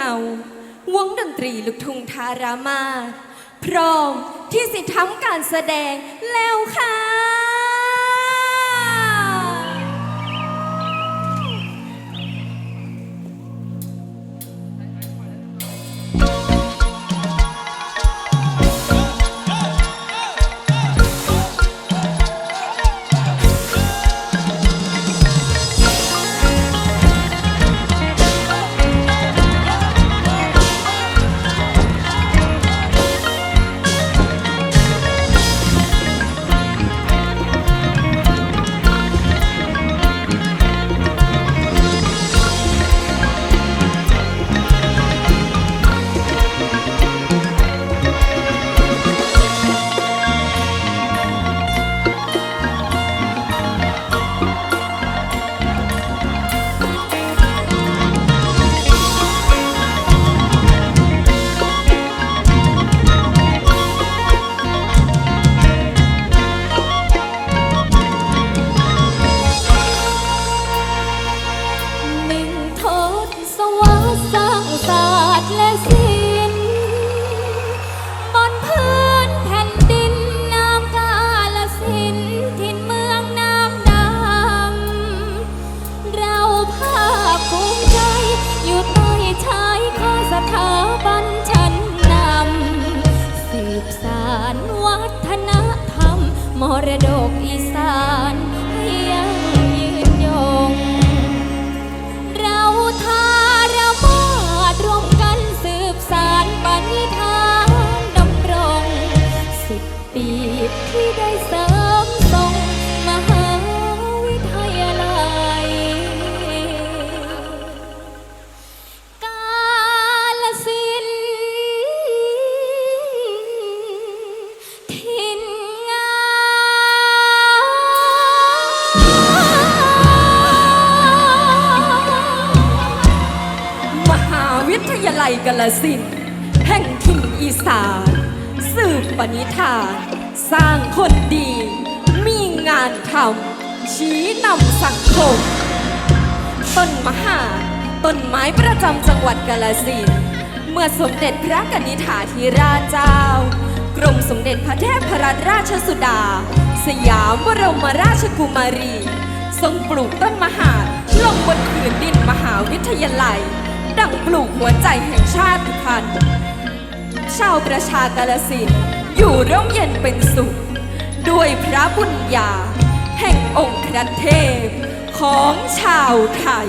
เฮาวงดนตรีลูกทุ่งทารามา พร้อมที่สิทำการแสดงแล้วค่ะ รดกอีสาน ปณิธานสร้างคนดี มีงานทำชี้นำสังคม ต้นมหา ต้นไม้ประจำจังหวัดกาลสินเมื่อสมเด็จพระกนิษฐาธิราชเจ้า กรมสมเด็จพระเทพรัตนราชสุดา สยามบรมราชกุมารี ทรงปลูกต้นมหาลงบนผืนดินมหาวิทยาลัย ดังปลูกหัวใจแห่งชาติพันธุ์ชาวประชากาลสิน อยู่ร่มเย็นเป็นสุข ด้วยพระบุญญา แห่งองค์พระเทพของชาวไทย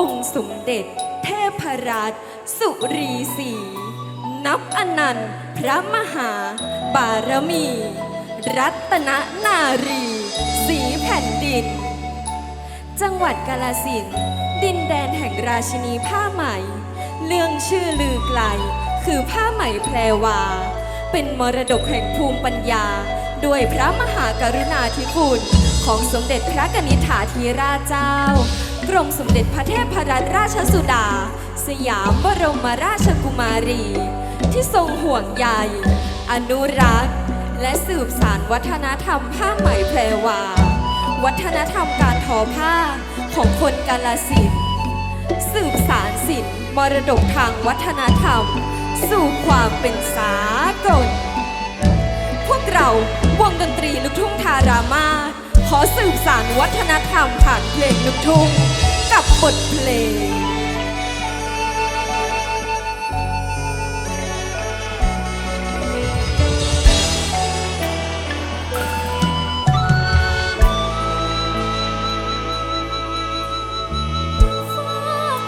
องค์สมเด็จ เทพรัตน์สุรีศรีนับอนันต์พระมหา บารมี รัตนนารีสีแผ่นดิน จังหวัดกาลสินดินแดนแห่งราชินีผ้าไหม เรื่องชื่อลือไกล คือผ้าไหมแพรวา เป็นมรดกแห่งภูมิปัญญา ด้วยพระมหากรุณาธิคุณของสมเด็จพระกนิษฐาธิราชเจ้า รมสมเด็จพระเทพรัตนราชสุดา สยามบรมราชกุมารี ที่ทรงห่วงใยอนุรักษ์ และสืบสานวัฒนธรรมผ้าไหมแพรวา วัฒนธรรมการทอผ้าของคนกาลสินสืบสารศิลป์มรดกทางวัฒนธรรม สู่ความเป็นสากล พวกเราวงดนตรีลูกทุ่งทารามาขอสืบสารวัฒนธรรมผ่านเพลงลูกทุ่ง กับบทเพลง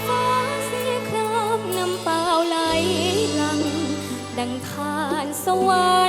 ฟ้าสีครามนำเปล่าไหลลังดังทานสวรรค์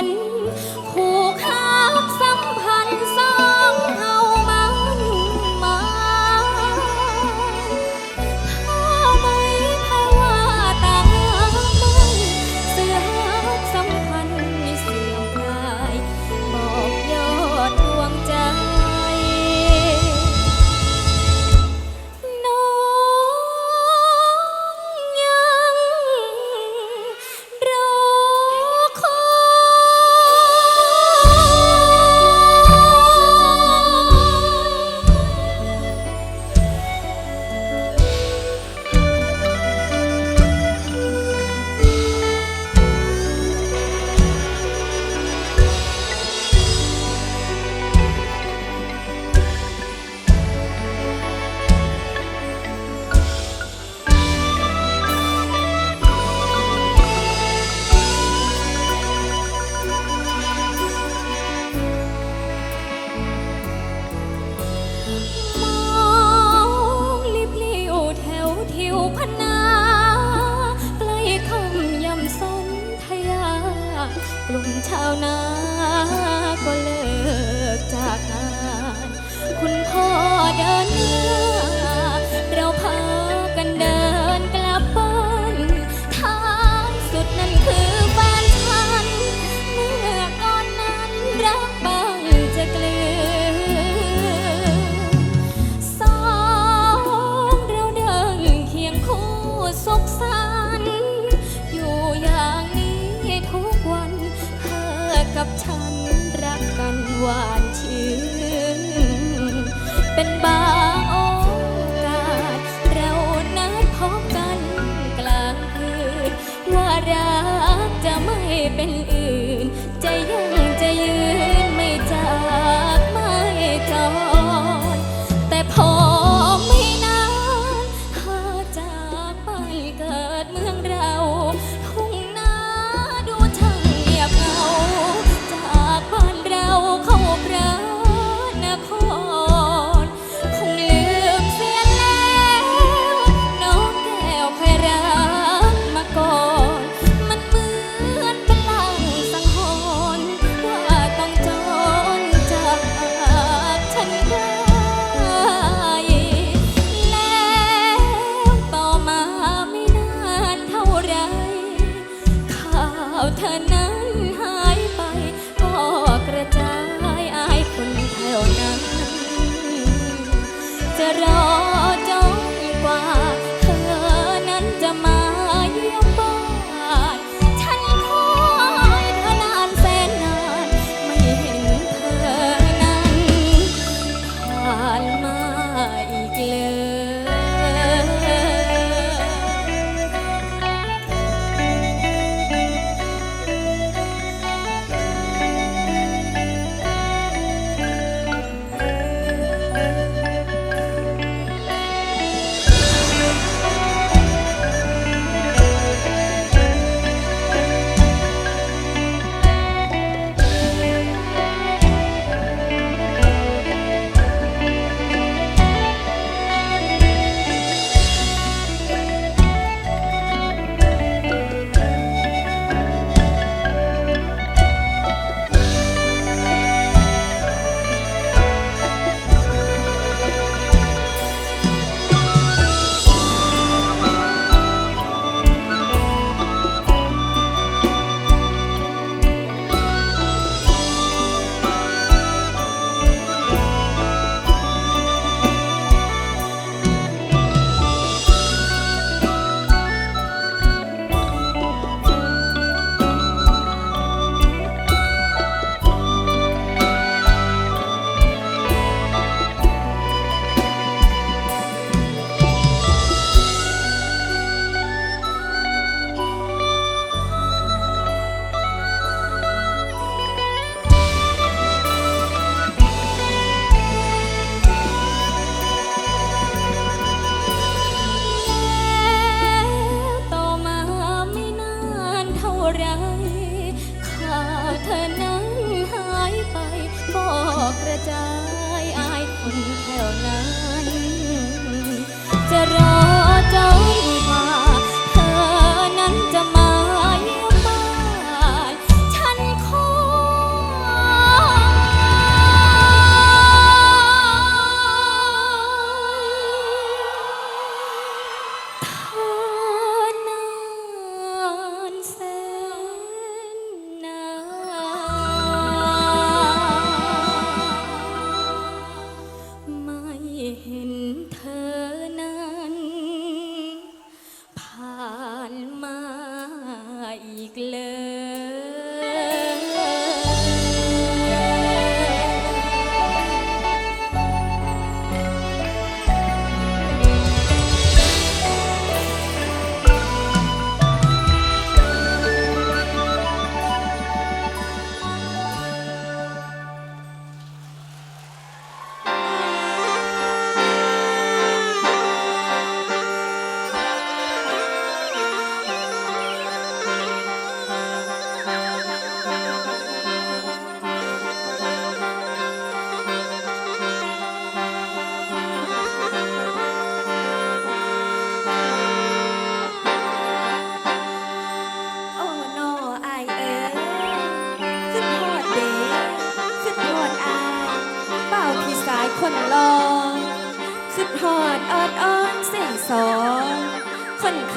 claro.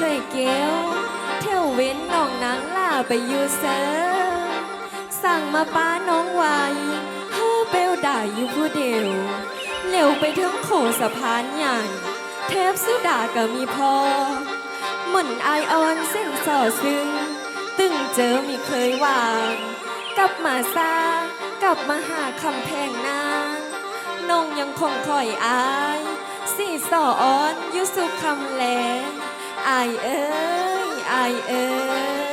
เคยเกลเที่ยวเว้นน้องนางล่าไปอยู่เซอสั่งมาป้าน้องไวเฮอเปลด่าอยู่ผู้เดียวเหลวไปทั้งโขสะพานใหญ่ เทพสุดาก็มีพอเหมือนไอออนเส้นสอซึ่ง ตึงเจอมีเคยวาง กลับมาซากลับมาหาคำแพงนางน้องยังคงคอยอาย สี่สอออนยุสุคำแล ไอเอ้ยไอเอ้ย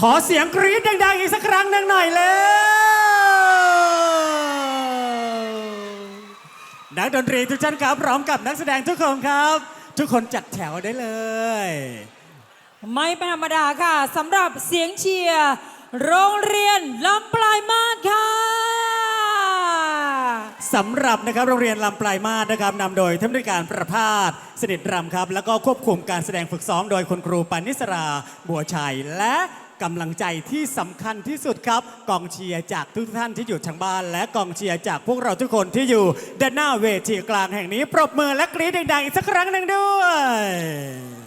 ขอเสียงกรี๊ดดังๆอีกสักครั้งหนึ่งหน่อยเลยนักดนตรีทุกท่านครับพร้อมกับนักแสดงทุกคนครับ ทุกคนจัดแถวได้เลย ไม่เป็นธรรมดาค่ะสำหรับเสียงเชียร์โรงเรียนลำปลายมาศค่ะสำหรับนะครับโรงเรียนลำปลายมาศนะครับนำโดยท่านผู้การประภาสสนิทรำครับ แล้วก็ควบคุมการแสดงฝึกซ้อมโดยคุณครูปานิสราบัวชัยและ กำลังใจที่สำคัญที่สุดครับ กองเชียร์จากทุกท่านที่อยู่ทางบ้าน และกองเชียร์จากพวกเราทุกคนที่อยู่ด้านหน้าเวทีกลางแห่งนี้ ปรบมือและกรี๊ดดังๆอีกสักครั้งหนึ่งด้วย